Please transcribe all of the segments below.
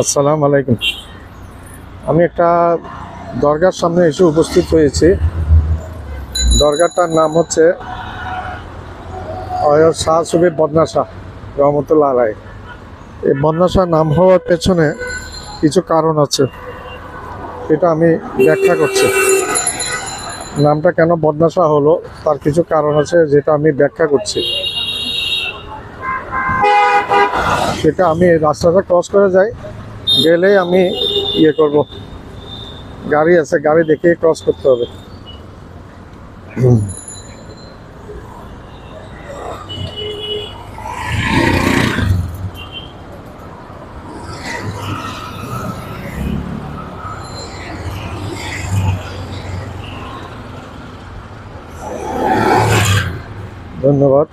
আসসালামু আলাইকুম। আমি একটা দরগার সামনে এসে উপস্থিত হয়েছি। দরগাটার নাম হচ্ছে অয়র শাহ সুবি বদনা শাহ রহমতুল্লাহ আলাই এই বদনা শাহ নাম হওয়ার পেছনে কিছু কারণ আছে এটা আমি ব্যাখ্যা করছি। নামটা কেন বদনা শাহ হলো, তার কিছু কারণ আছে যেটা আমি ব্যাখ্যা করছি। সেটা আমি রাস্তাটা ক্রস করে যাই। গেলেই আমি ইয়ে করব। গাড়ি আছে, গাড়ি দেখে ক্রস করতে হবে। ধন্যবাদ।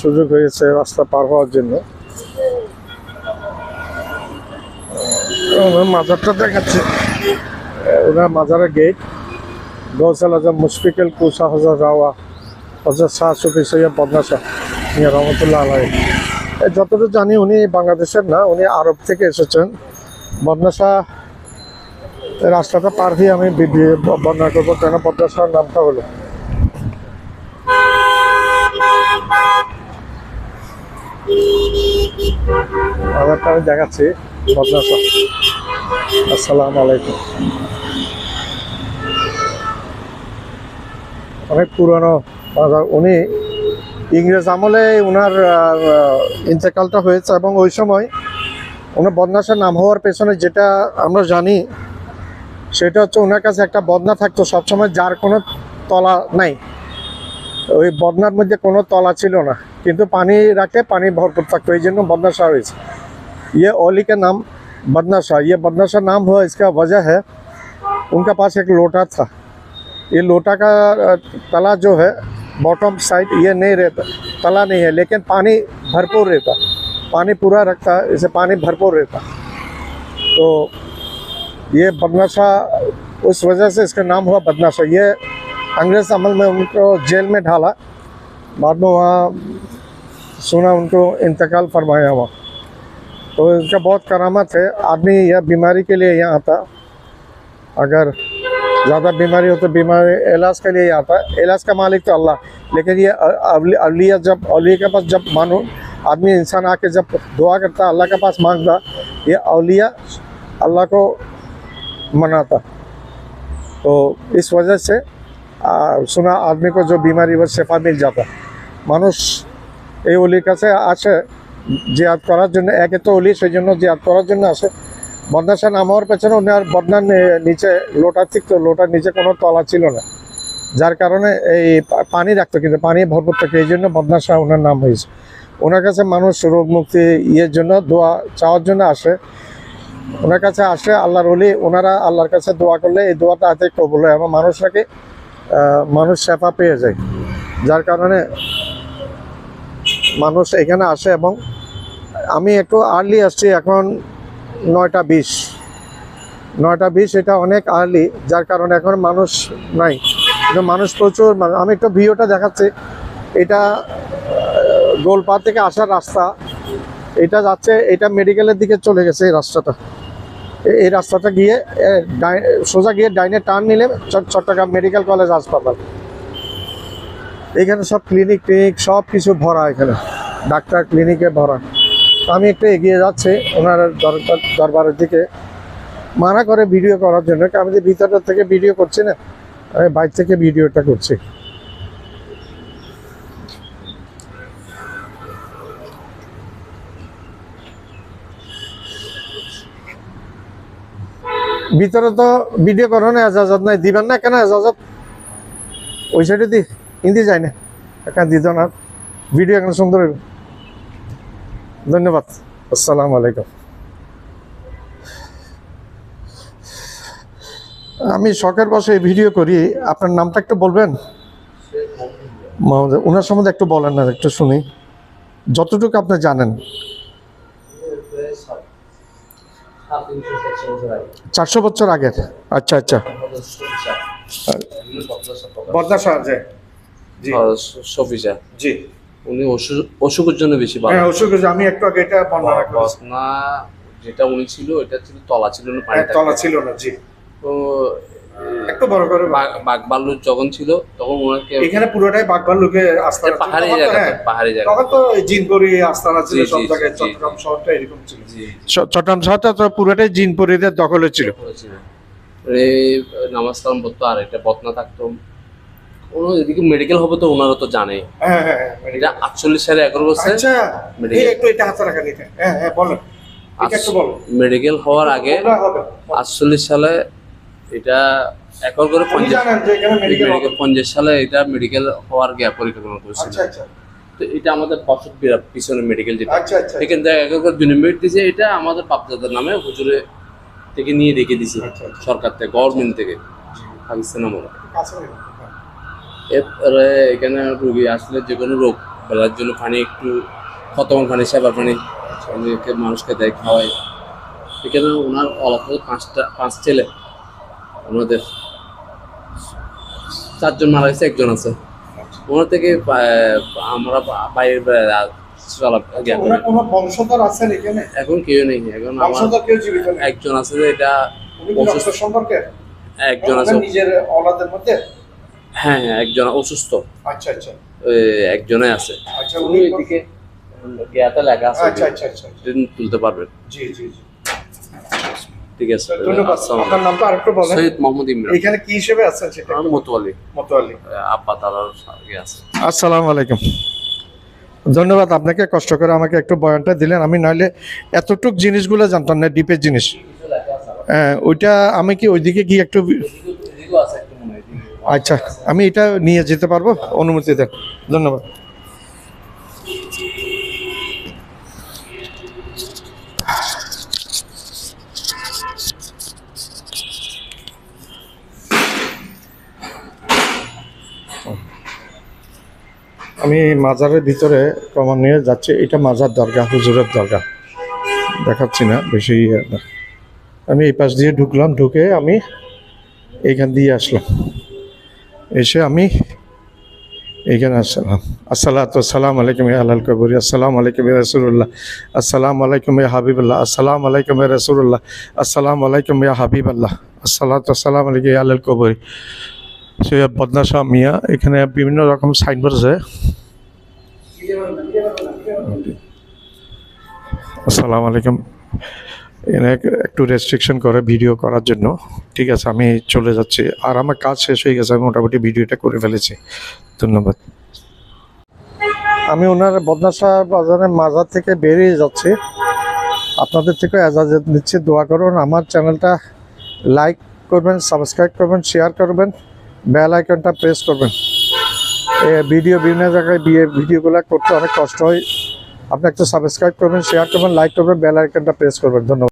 সুযোগ হয়েছে রাস্তা পার হওয়ার জন্য। মাজারটা দেখাচ্ছে। ওনার মাজারের গেট গৌসাল আজম মুশফিকুল কুসা হজর রাওয়া হজরত শাহ সুফি সৈয়দ বদনা শাহ মিয়া রহমতুল্লাহ এই যতটুকু জানি উনি বাংলাদেশের না, উনি আরব থেকে এসেছেন। বদনা শাহ এই রাস্তাটা পার হয়ে আমি বর্ণনা করব কেন? বদনাশাহ নামটা হলো। মাজারটা আমি দেখাচ্ছি। শাহ আসসালামু আলাইকুম। অনেক পুরনো উনি ইংরেজ আমলে ওনার ইন্তেকালটা হয়েছে এবং ওই সময় ওনার বদনাসের নাম হওয়ার পেছনে যেটা আমরা জানি, সেটা হচ্ছে ওনার কাছে একটা বদনা থাকতো সবসময় যার কোনো তলা নাই। ওই বদনার মধ্যে কোনো তলা ছিল না। কিন্তু পানি রাখলে পানি ভরপুর থাকতো। এই জন্য বদনাশা হয়েছে। ये ओली का नाम बदना शाह ये बदना शाह नाम हुआ, इसका वजह है, उनका पास एक लोटा था। ये लोटा का तला जो है बॉटम साइड ये नहीं रहता, तला नहीं है, लेकिन पानी भरपूर रहता, पानी पूरा रखता है इसे पानी भरपूर रहता। तो ये बदना शाह उस वजह से इसका नाम हुआ बदना शाह ये अंग्रेज़ अमल में उनको जेल में ढाला, बाद में वहाँ सुना, उनको इंतकाल फरमाया वहाँ। तो इसका बहुत करामत है। आदमी यह बीमारी के लिए यहाँ आता। अगर ज़्यादा बीमारी हो तो बीमारी इलाज के लिए आता। है इलाज का मालिक तो अल्लाह। लेकिन ये अलिया जब अलिया के पास जब मानो आदमी इंसान आके जब दुआ करता अल्लाह के पास माँगता ये अलिया अल्लाह को मनाता। तो इस वजह से आ, सुना आदमी को जो बीमारी वह शिफा मिल जाता। मानुष ये अलिका से आशे জিয়াদ করার জন্য, একে তো অলি সেই জন্য জিয়াদ করার জন্য আসে। বদনাশা নাম হওয়ার পেছনে ওনার বদনার নিচে লোটা থাকতো লোটার নিচে কোনো তলা ছিল না। যার কারণে এই পানি রাখতো কিন্তু, পানি ভরপুর থাকে, এই জন্য বদনাশা ওনার নাম হয়েছে। ওনার কাছে মানুষ রোগ মুক্তি ইয়ের জন্য দোয়া চাওয়ার জন্য আসে। ওনার কাছে আসে, আল্লাহর অলি ওনারা আল্লাহর কাছে দোয়া করলে এই দোয়াটা হাতে কবুল হয় এবং মানুষ নাকি মানুষ শেফা পেয়ে যায়। যার কারণে মানুষ এখানে আসে এবং আমি একটু আর্লি আসছি, এখন নয়টা বিশ। নয়টা বিশ এটা অনেক আর্লি যার কারণে এখন মানুষ নাই। মানুষ প্রচুর মানুষ- আমি একটু ভিডিওটা দেখাচ্ছি। এটা গোলপাড় থেকে আসার রাস্তা। এটা যাচ্ছে, এটা মেডিকেলের দিকে চলে গেছে এই রাস্তাটা। এই রাস্তাটা গিয়ে সোজা গিয়ে ডাইনে টার্ন নিলে চট- চট্টগ্রাম মেডিকেল কলেজ হাসপাতাল। এখানে সব ক্লিনিক ক্লিনিক সব কিছু ভরা এখানে। ডাক্তার ক্লিনিকে ভরা। আমি একটু এগিয়ে যাচ্ছি ওনার দরবার দরবারের দিকে। মানা করে ভিডিও করার জন্য। আমি যে ভিতরটা থেকে ভিডিও করছি না, আমি বাইর থেকে ভিডিওটা করছি। ভিতরে তো ভিডিও করো না এজাজত নাই। দিবেন না কেন এজাজত? ওই সাইডে দি। হিন্দি যায় না। এখানে দিত না। ভিডিও এখানে সুন্দর ধন্যবাদ। আসসালামু আলাইকুম। আমি শখের বসে এই ভিডিও করি। আপনার নামটা একটু বলবেন? ওনার সম্বন্ধে একটু বলেন না একটু শুনি। যতটুকু আপনি জানেন। চারশো বছর আগের। আচ্ছা আচ্ছা। সাহায্যে জি। জি। উনি অসুখ অসুখের জন্য বেশি ভালো হ্যাঁ অসুখ হয়েছে। আমি একটু আগে এটা বর্ণনা করেছি। বসনা যেটা উনি ছিল এটা ছিল তলা ছিল না পানি হ্যাঁ, তলা ছিল না জি। তো একটু বড় করে। বাঘ বাঘ ভাল্লুক যখন ছিল তখন ওনাকে এখানে পুরোটাই বাগবার লোকে আস্তানা ছিল। পাহাড়ি জায়গা হ্যাঁ, পাহাড়ি জায়গা তখন তো জিনপুরি আস্তানা ছিল সব জায়গায় চট্টগ্রাম শহরটা এরকম ছিল। জি। চট্টগ্রাম শহরটা তো পুরোটাই জিনপুরিদের দখলে ছিল। নামাজ কালাম পড়তো আর এটা বদনা থাকতো। এদিকে মেডিকেল হবে তো ওনারা তো জানে। হ্যাঁ হ্যাঁ হ্যাঁ, এটা আটচল্লিশ সালে এগারো বছর আচ্ছা একটু এটা হাতে হ্যাঁ হ্যাঁ বলেন। মেডিকেল হওয়ার আগে আটচল্লিশ সালে এটা একর করে পঞ্চাশ সালে এটা মেডিকেল হওয়ার গ্যাপ পরিকল্পনা করেছিল। আচ্ছা আচ্ছা। তো এটা আমাদের বছর পিছনে মেডিকেল যেটা। আচ্ছা আচ্ছা। এখান থেকে এক একর জুনিমেট দিয়েছে এটা আমাদের বাপদাদার নামে হুজুরে থেকে নিয়ে রেখে আচ্ছা, আচ্ছা। সরকার থেকে গভর্নমেন্ট থেকে পাকিস্তান। হ্যাঁ। এরপরে এখানে রুগী আসলে যে কোনো রোগ বেলার জন্য পানি একটু খতম পানি সেবার পানি। মানুষকে দেয় খাওয়ায়। এখানে ওনার অলক্ষ পাঁচটা পাঁচ ছেলে। ওনাদের চারজন মারা গেছে একজন আছে। ওনার থেকে আমরা বাইরে আছেন এখানে? কেউ নেই। এখন একজন আছে যে এটা সম্পর্কে? একজন আছে। নিজের মধ্যে? হ্যাঁ হ্যাঁ একজন অসুস্থ। আচ্ছা আচ্ছা। একজনে আছে। আচ্ছা উনি এদিকে গিয়াতে লেখা আছে আচ্ছা আচ্ছা আচ্ছা আচ্ছা। দিন তুলতে পারবেন জি জি জি। ঠিক আছে ধন্যবাদ। আপনার নামটা আরেকটু। বলেন। সৈয়দ মোহাম্মদ ইমরান। এখানে কি হিসেবে আছেন সেটা আমার মতোয়ালি। মতোয়ালি। আব্বা তারার আছে। আসসালামু আলাইকুম। ধন্যবাদ আপনাকে কষ্ট করে আমাকে একটু বয়ানটা দিলেন। আমি নাহলে এতটুক জিনিসগুলো জানতাম না ডিপের জিনিস। হ্যাঁ ওইটা আমি কি ওইদিকে গিয়ে একটু আচ্ছা আমি এটা নিয়ে যেতে পারব? অনুমতি দেন। ধন্যবাদ। আমি মাজারের ভিতরে প্রমাণ নিয়ে যাচ্ছি। এটা মাজার দরগা, হুজুরের দরগা। দেখাচ্ছি না, বেশি ইয়ে আমি এই পাশ দিয়ে ঢুকলাম, ঢুকে আমি এইখান দিয়ে আসলাম। এসে আমি এইখানে আসলাম। আসসালাতু সালাম আলাইকুম ইয়া আলাল কবরি, আসসালামু আলাইকুম রাসূলুল্লাহ, আসসালামু আলাইকুম হাবিবাল্লাহ, আসসালামু আলাইকুম রাসূলুল্লাহ, আসসালামু আলাইকুম হাবিবাল্লাহ, আসসালাতু সালাম আলাইকুম ইয়া আলাল কবরি। সৈয়দ বদনা শাহ মিয়া, এখানে বিভিন্ন রকম সাইনবোর্ড আছে। আসসালামু আলাইকুম। একটু রেস্ট্রিকশন করে ভিডিও করার জন্য। ঠিক আছে, আমি চলে যাচ্ছি। আর আমার কাজ শেষ হয়ে গেছে, আমি মোটামুটি ভিডিওটা করে ফেলেছি। ধন্যবাদ। আমি ওনার বদনাশা বাজারের মাজার থেকে বেরিয়ে যাচ্ছি। আপনাদের থেকে এজাজত নিচ্ছি, দোয়া করুন। আমার চ্যানেলটা লাইক করবেন সাবস্ক্রাইব করবেন শেয়ার করবেন বেল আইকনটা প্রেস করবেন। ভিডিও বিভিন্ন জায়গায় বিয়ে ভিডিওগুলো করতে অনেক কষ্ট হয়। আপনি একটু সাবস্ক্রাইব করবেন শেয়ার করবেন লাইক করবেন বেল আইকনটা প্রেস করবেন। ধন্যবাদ।